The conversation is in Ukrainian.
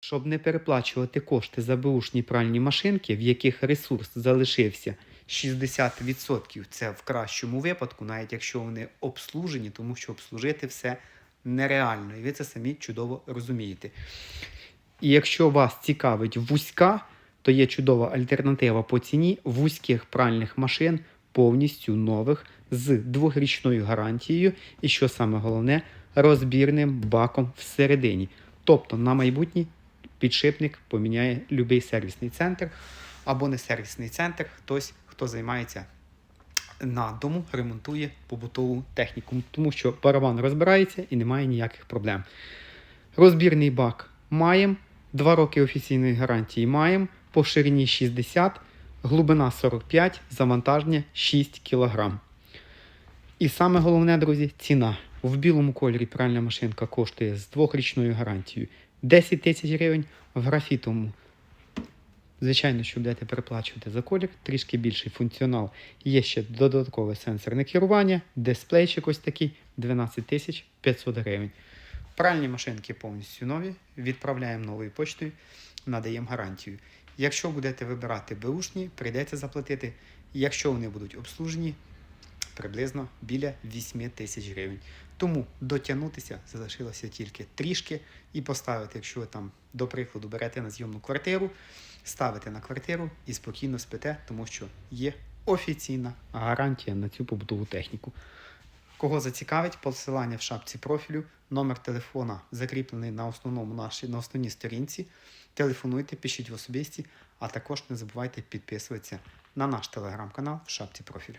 Щоб не переплачувати кошти за беушні пральні машинки, в яких ресурс залишився 60%, це в кращому випадку, навіть якщо вони обслужені, тому що обслужити все нереально, і ви це самі чудово розумієте. І якщо вас цікавить вузька, то є чудова альтернатива по ціні вузьких пральних машин, повністю нових, з двохрічною гарантією, і що саме головне, розбірним баком всередині. Тобто на майбутнє підшипник поміняє будь-який сервісний центр або не сервісний центр, хтось, хто займається на дому, ремонтує побутову техніку, тому що барабан розбирається і немає ніяких проблем. Розбірний бак маємо, 2 роки офіційної гарантії маємо, по ширині 60, глибина 45, завантаження 6 кг. І саме головне, друзі, ціна. В білому кольорі пральна машинка коштує з двохрічною гарантією 10 тисяч гривень, в графітовому. Звичайно, що будете переплачувати за колір, трішки більший функціонал. Є ще додаткове сенсорне керування, дисплейчик ось такий 12 тисяч 500 гривень. Пральні машинки повністю нові, відправляємо новою почтою, надаємо гарантію. Якщо будете вибирати беушні, прийдеться заплатити. Якщо вони будуть обслужені, приблизно біля 8 тисяч гривень. Тому дотягнутися залишилося тільки трішки і поставити, якщо ви там, до прикладу, берете на зйомну квартиру, ставите на квартиру і спокійно спите, тому що є офіційна гарантія на цю побутову техніку. Кого зацікавить, посилання в шапці профілю, номер телефона закріплений на основному нашій, на основній сторінці. Телефонуйте, пишіть в особисті, а також не забувайте підписуватися на наш телеграм-канал в шапці профілю.